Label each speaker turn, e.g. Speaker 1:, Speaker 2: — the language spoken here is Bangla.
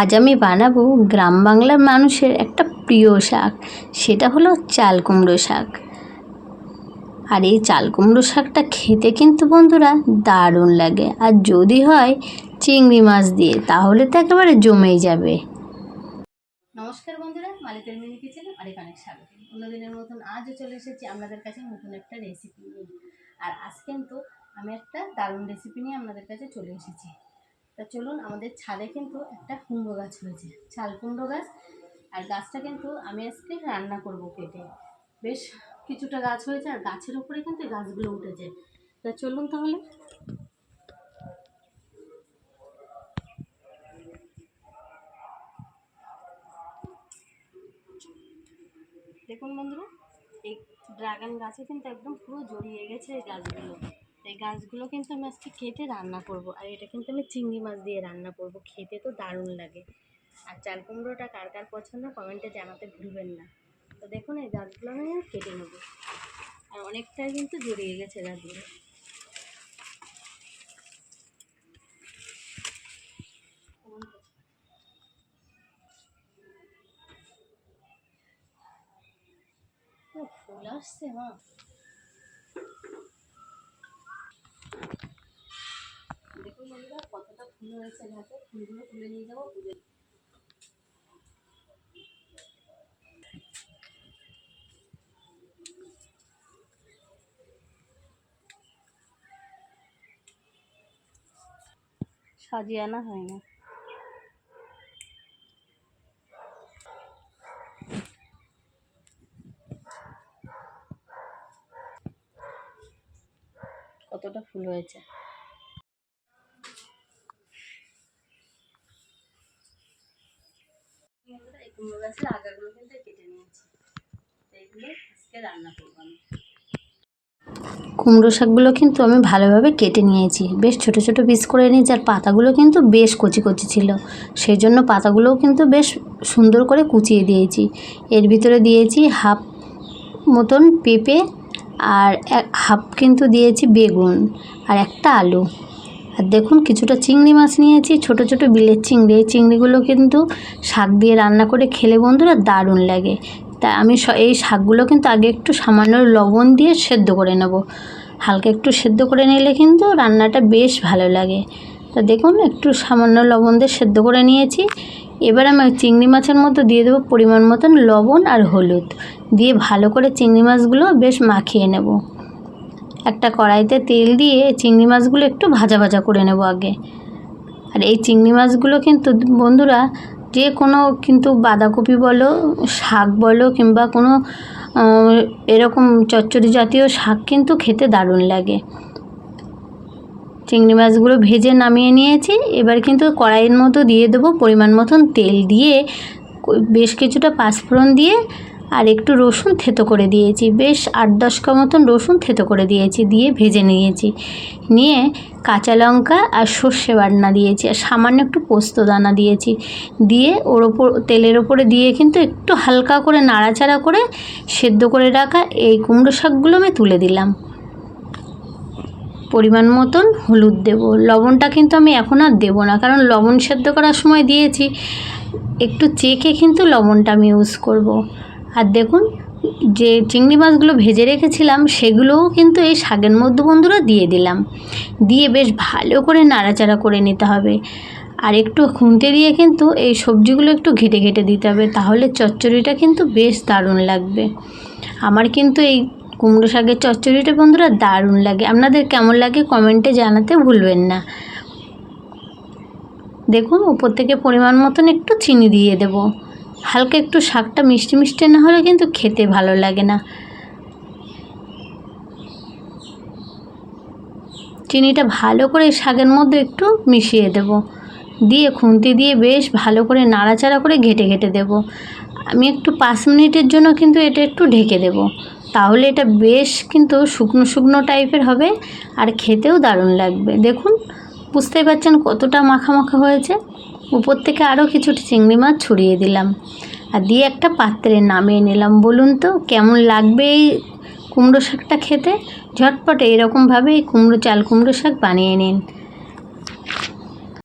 Speaker 1: আজ আমি বানাবো গ্রাম বাংলার মানুষের একটা প্রিয় শাক, সেটা হলো চাল কুমড়ো শাক। আর এই চাল কুমড়ো শাকটা খেতে কিন্তু বন্ধুরা দারুণ লাগে। আর যদি হয় চিংড়ি মাছ দিয়ে, তাহলে তো একেবারে জমেই যাবে। নমস্কার বন্ধুরা মালিকের মিনি কিচেনে অনেক অনেক স্বাগত। অন্যদিনের মতন আজও চলে এসেছি আপনাদের কাছে নতুন একটা রেসিপি নিয়ে। আর আজ কিন্তু আমি একটা দারুণ রেসিপি নিয়ে আপনাদের কাছে চলে এসেছি। তা চলুন আমাদের ছাদে কিন্তু একটা কুমড়ো গাছ হয়েছে। ছাল কুমড়ো গাছ। আর গাছটা কিন্তু আমি আজকে রান্না করব কেটে। বেশ কিছুটা গাছ হয়েছে আর গাছের উপরে কিন্তু গাছগুলো উঠেছে। তা চলুন তাহলে। দেখুন বন্ধুরা, এই ড্রাগন গাছে কিন্তু একদম পুরো জড়িয়ে গেছে এই গাছগুলো। এই গাছগুলো কিন্তু আমি আজকে কেটে রান্না করব। আর এটা কিন্তু আমি চিংড়ি মাছ দিয়ে রান্না করব। খেতে তো দারুণ লাগে। আর চাল কুমড়োটা কার কার পছন্দ কমেন্টে জানাতে ভুলবেন না। তো দেখুন, এই গাছগুলো আমি কেটে নেব। আর অনেকটাই কিন্তু জড়িয়ে গেছে গাছগুলো। ফুল আসছে, মা। কতটা ফুল হয়েছে ফুলগুলো নিয়ে যাব সাজিয়ে আনা হয় না। কতটা ফুল হয়েছে? কুমড়ো গাছের আগাগুলো কিন্তু কেটে নিয়েছি। এইগুলো আজকে রান্না করব আমি। কুমড়ো শাকগুলো কিন্তু আমি ভালোভাবে কেটে নিয়েছি। বেশ ছোট ছোট পিস করে নিয়েছি আর পাতাগুলো কিন্তু বেশ কচি কচি ছিল। সেই জন্য পাতাগুলোও কিন্তু বেশ সুন্দর করে কুচিয়ে দিয়েছি। এর ভিতরে দিয়েছি হাফ মতন পেঁপে আর হাফ কিন্তু দিয়েছি বেগুন আর একটা আলু। আর দেখুন, কিছুটা চিংড়ি মাছ নিয়েছি, ছোট ছোট বিলের চিংড়ি। এই চিংড়িগুলো কিন্তু শাক দিয়ে রান্না করে খেলে বন্ধুরা দারুণ লাগে। তা আমি এই শাকগুলো কিন্তু আগে একটু সামান্য লবণ দিয়ে সেদ্ধ করে নেব। হালকা একটু সেদ্ধ করে নিলে কিন্তু রান্নাটা বেশ ভালো লাগে। তা দেখুন, একটু সামান্য লবণ দিয়ে সেদ্ধ করে নিয়েছি। এবার আমি চিংড়ি মাছের মধ্যে দিয়ে দেবো পরিমাণ মতন লবণ আর হলুদ। দিয়ে ভালো করে চিংড়ি মাছগুলো বেশ মাখিয়ে নেব। একটা কড়াইতে তেল দিয়ে চিংড়ি মাছগুলো একটু ভাজা ভাজা করে নেব আগে। আর এই চিংড়ি মাছগুলো কিন্তু বন্ধুরা যে কোনো কিন্তু বাঁধাকপি বলো, শাক বলো কিংবা কোনো এরকম চচ্চড়ি জাতীয় শাক কিন্তু খেতে দারুণ লাগে। চিংড়ি মাছগুলো ভেজে নামিয়ে নিয়েছি, এবার কিন্তু কড়াইয়ের মতো দিয়ে দেবো পরিমাণ মতন তেল দিয়ে, বেশ কিছুটা পাঁচফোড়ন দিয়ে আর একটু রসুন থেতো করে দিয়েছি। বেশ আট দশকা মতন রসুন থেতো করে দিয়েছি, দিয়ে ভেজে নিয়েছি। নিয়ে কাঁচা লঙ্কা আর সর্ষে বাটনা দিয়েছি আর সামান্য একটু পোস্ত দানা দিয়েছি। দিয়ে ওর ওপর, তেলের ওপরে দিয়ে কিন্তু একটু হালকা করে নাড়াচাড়া করে সেদ্ধ করে রাখা এই কুমড়ো শাকগুলো আমি তুলে দিলাম। পরিমাণ মতন হলুদ দেব। লবণটা কিন্তু আমি এখন আর দেবো না, কারণ লবণ সেদ্ধ করার সময় দিয়েছি। একটু চেখে কিন্তু লবণটা আমি ইউজ করব। আর দেখুন, যে চিংড়ি মাছগুলো ভেজে রেখেছিলাম, সেগুলোও কিন্তু এই শাকের মধ্যে বন্ধুরা দিয়ে দিলাম। দিয়ে বেশ ভালো করে নাড়াচাড়া করে নিতে হবে। আর একটু খুন্তে দিয়ে কিন্তু এই সবজিগুলো একটু ঘেটে ঘেটে দিতে হবে, তাহলে চচ্চড়িটা কিন্তু বেশ দারুণ লাগবে। আমার কিন্তু এই কুমড়ো শাকের চচ্চড়িটা বন্ধুরা দারুণ লাগে। আপনাদের কেমন লাগে কমেন্টে জানাতে ভুলবেন না। দেখুন, উপর থেকে পরিমাণ মতন একটু চিনি দিয়ে দেব। হালকা একটু শাকটা মিষ্টি মিষ্টি না হলে কিন্তু খেতে ভালো লাগে না। চিনিটা ভালো করে শাকের মধ্যে একটু মিশিয়ে দেব। দিয়ে খুন্তি দিয়ে বেশ ভালো করে নাড়াচাড়া করে ঘেটে ঘেটে দেব। আমি একটু পাঁচ মিনিটের জন্য কিন্তু এটা একটু ঢেকে দেব। তাহলে এটা বেশ কিন্তু শুকনো শুকনো টাইপের হবে আর খেতেও দারুণ লাগবে। দেখুন, বুঝতেই পারছেন কতটা মাখা মাখা হয়েছে। উপর থেকে আরও কিছুটা চিংড়ি মাছ ছড়িয়ে দিলাম। আর দিয়ে একটা পাত্রে নামিয়ে নিলাম, বলুন তো কেমন লাগবে এই কুমড়ো শাকটা খেতে? ঝটপট এরকমভাবে এই কুমড়ো, চাল কুমড়ো শাক বানিয়ে নিন।